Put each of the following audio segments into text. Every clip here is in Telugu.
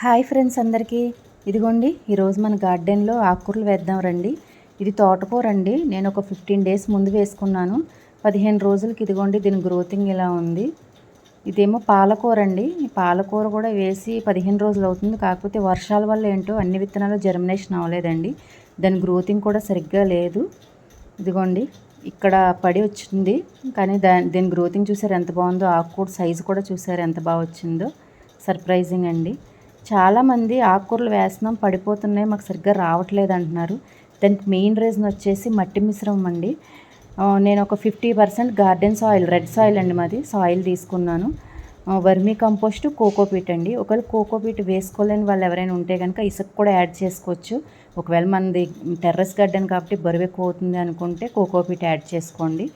హాయ్ ఫ్రెండ్స్ అందరికీ. ఇదిగోండి ఈరోజు మన గార్డెన్లో ఆకుకూరలు వేద్దాం రండి. ఇది తోటకూర అండి. నేను ఒక ఫిఫ్టీన్ డేస్ ముందు వేసుకున్నాను. పదిహేను రోజులకి ఇదిగోండి దీని గ్రోతింగ్ ఇలా ఉంది. ఇదేమో పాలకూర అండి. పాలకూర కూడా వేసి పదిహేను రోజులు అవుతుంది. కాకపోతే వర్షాల వల్ల ఏంటో అన్ని విత్తనాలు జర్మినేషన్ అవ్వలేదండి. దాని గ్రోతింగ్ కూడా సరిగ్గా లేదు. ఇదిగోండి ఇక్కడ పడి వచ్చింది. కానీ దా దీని గ్రోతింగ్ చూసారు ఎంత బాగుందో. ఆకుకూర సైజు కూడా చూసారు ఎంత బాగా వచ్చిందో. సర్ప్రైజింగ్ అండి. చాలామంది ఆకుకూరలు వేస్తున్నాం పడిపోతున్నాయి మాకు సరిగ్గా రావట్లేదు అంటున్నారు. దానికి మెయిన్ రీజన్ వచ్చేసి మట్టి మిశ్రమం అండి. నేను ఒక fifty percent garden soil red soil అండి మాది సాయిల్ తీసుకున్నాను. వర్మీ కంపోస్ట్ కోకోపీట్ అండి. ఒకవేళ కోకోపీట్ వేసుకోలేని వాళ్ళు ఎవరైనా ఉంటే కనుక ఇసుక కూడా యాడ్ చేసుకోవచ్చు. ఒకవేళ మనది టెర్రస్ గార్డెన్ కాబట్టి బరువు ఎక్కువ అవుతుంది అనుకుంటే కోకోపీట్ యాడ్ చేసుకోండి.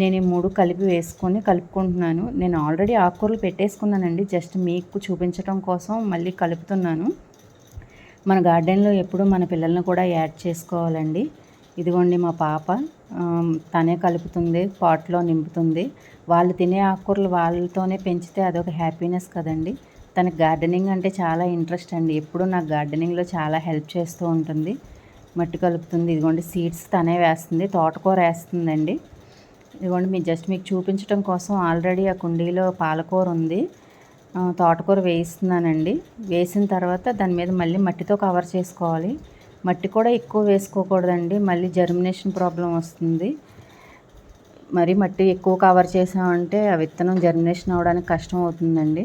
నేను ఈ మూడు కలిపి వేసుకొని కలుపుకుంటున్నాను. నేను ఆల్రెడీ ఆకుకూరలు పెట్టేసుకున్నానండి. జస్ట్ మీకు చూపించడం కోసం మళ్ళీ కలుపుతున్నాను. మన గార్డెన్లో ఎప్పుడు మన పిల్లల్ని కూడా యాడ్ చేసుకోవాలండి. ఇదిగోండి మా పాప. తనే కలుపుతుంది పాట్లో నింపుతుంది. వాళ్ళు తినే ఆకుకూరలు వాళ్ళతోనే పెంచితే అదొక హ్యాపీనెస్ కదండి. తనకి గార్డెనింగ్ అంటే చాలా ఇంట్రెస్ట్ అండి. ఎప్పుడు నాకు గార్డెనింగ్లో చాలా హెల్ప్ చేస్తూ ఉంటుంది. మట్టి కలుపుతుంది ఇదిగోండి సీడ్స్ తనే వేస్తుంది తోటకూర వేస్తుందండి. ఇదిగోండి మీరు జస్ట్ మీకు చూపించడం కోసం ఆల్రెడీ ఆ కుండీలో పాలకూర ఉంది. తోటకూర వేయిస్తున్నానండి. వేసిన తర్వాత దాని మీద మళ్ళీ మట్టితో కవర్ చేసుకోవాలి. మట్టి కూడా ఎక్కువ వేసుకోకూడదండి. మళ్ళీ జర్మినేషన్ ప్రాబ్లం వస్తుంది. మరి మట్టి ఎక్కువ కవర్ చేసామంటే ఆ విత్తనం జర్మినేషన్ అవ్వడానికి కష్టం అవుతుందండి.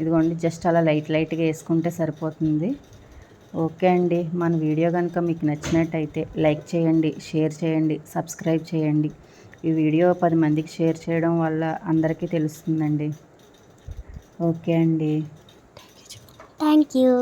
ఇదిగోండి జస్ట్ అలా లైట్ లైట్గా వేసుకుంటే సరిపోతుంది. ఓకే అండి. మన వీడియో కనుక మీకు నచ్చినట్టయితే లైక్ చేయండి షేర్ చేయండి సబ్స్క్రైబ్ చేయండి. ఈ వీడియో పది మందికి షేర్ చేయడం వల్ల అందరికీ తెలుస్తుందండి. ఓకే అండి. Thank you